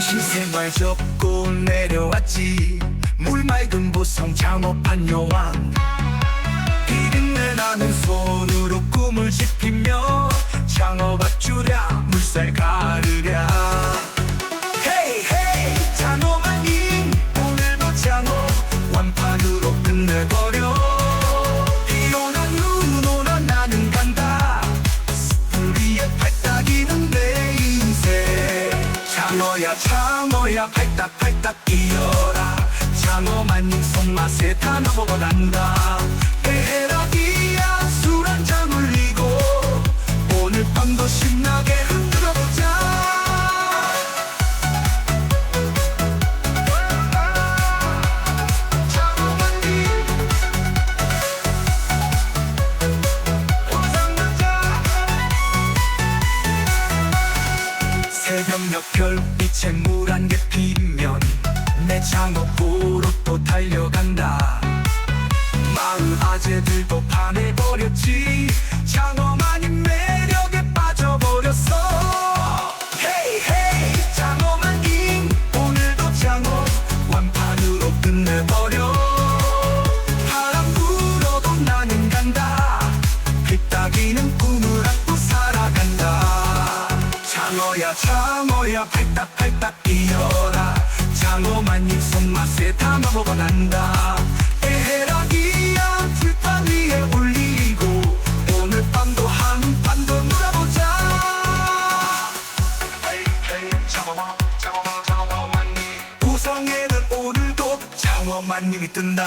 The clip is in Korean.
신생활 접고 내려왔지. 물 맑은 보성 창업한 여왕. 비린내 나는 꿈을 장어야 장어야 발딱발딱 뛰어라. 장어 만님 손맛에 다 넘어가 난다 몇 별빛에 물한 개 피면 내 보러 또 달려간다. 마을 아재들도 반해버렸지. 장어만인 매 장어야 장어야. 팔딱팔딱 뛰어라. 장어만님 손맛에 다 먹어가 난다. 에헤라기야 불판 위에 올리고 오늘 밤도 한 판 더 놀아보자. 장어만 장어만 장어만님 우성에는 오늘도 장어만님이 뜬다